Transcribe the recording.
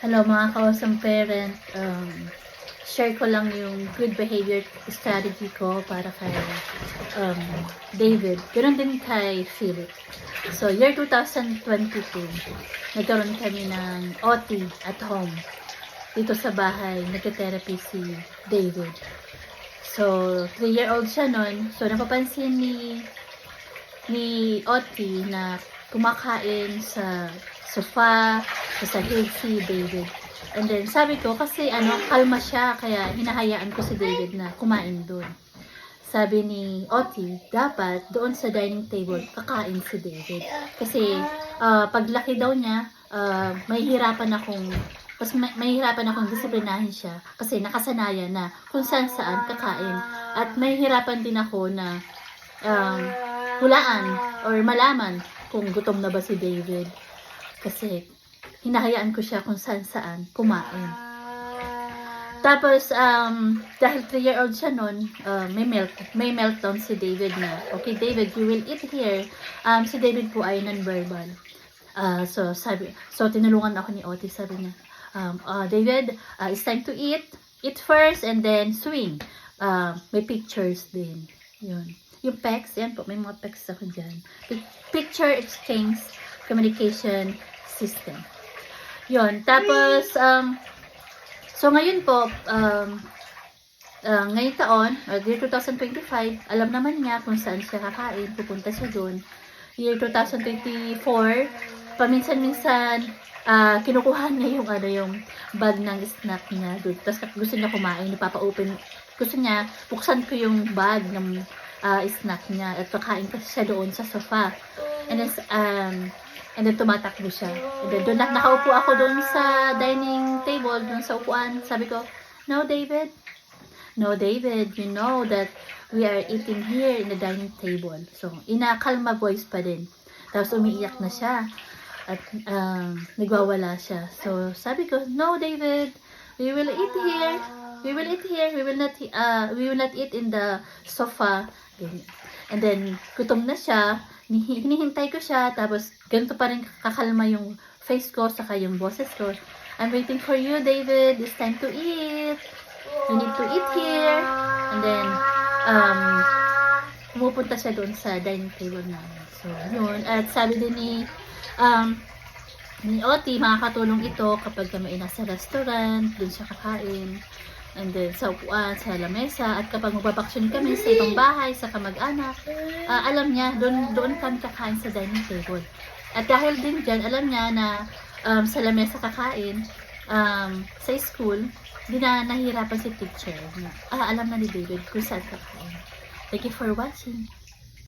Hello mga kawasang parent. Um, share ko lang yung good behavior strategy ko para kay um, David. Ganun din kay Philip. So, year 2022, nagkaroon kami ng OT at home. Dito sa bahay, nagka-therapy si David. So, 3-year-old siya nun. So, napapansin ni ni Oti na kumakain sa sofa, sa sahig si David. And then, sabi ko, kasi ano, kalma siya, kaya hinahayaan ko si David na kumain doon. Sabi ni Oti, dapat doon sa dining table, kakain si David. Kasi, ah, paglaki daw niya, ah, may hirapan akong mas may, may hirapan akong disiplinahin siya kasi nakasanayan na kung saan saan kakain. At may hirapan din ako na um, hulaan or malaman kung gutom na ba si David. Kasi hinahayaan ko siya kung saan saan kumain. Tapos, um, dahil 3-year-old siya nun, uh, may, melt, may meltdown si David na, okay, David, you will eat here. Um, si David po ay non-verbal. Uh, so, sabi, so, tinulungan ako ni Otis, sabi niya, um, uh, David, uh, it's time to eat. Eat first and then swing. Uh, may pictures din. Yun. Yung PEX, yan po, may mga PEX ako dyan. Pic- Picture Exchange Communication System. Yun. Tapos, um, so ngayon po, um, uh, ngayong taon, uh, year 2025, alam naman niya kung saan siya kakain, pupunta siya doon. Year 2024, paminsan-minsan, ah kinukuha niya yung ano yung bag ng snack niya doon. Tapos gusto niya kumain, ipapa-open. Gusto niya, buksan ko yung bag ng ah, snack niya at kakain kasi siya doon sa sofa. And then, um, and then tumatakbo siya. And then doon na, nakaupo ako doon sa dining table, doon sa upuan. Sabi ko, no David, no David, you know that we are eating here in the dining table. So, inakalma voice pa din. Tapos umiiyak na siya. At um, nagwawala siya. So, sabi ko, no David, we will eat here. We will eat here. We will not uh, we will not eat in the sofa. Ganyan. And then, gutom na siya. Hini- Hinihintay ko siya. Tapos, ganito pa rin kakalma yung face ko, saka yung boses ko. I'm waiting for you, David. It's time to eat. You need to eat here. And then, um, pumupunta siya doon sa dining table namin. So, yun. At sabi din ni, um, ni Oti, makakatulong ito kapag kami ay nasa restaurant, doon siya kakain. And then, sa upuan, sa lamesa. At kapag magbabaksyon kami sa ibang bahay, sa kamag-anak, ah, alam niya, doon, doon kami kakain sa dining table. At dahil din dyan, alam niya na um, sa lamesa kakain, um, sa school, hindi na nahihirapan si teacher. Ah, alam na ni David kung saan kakain. Thank you for watching.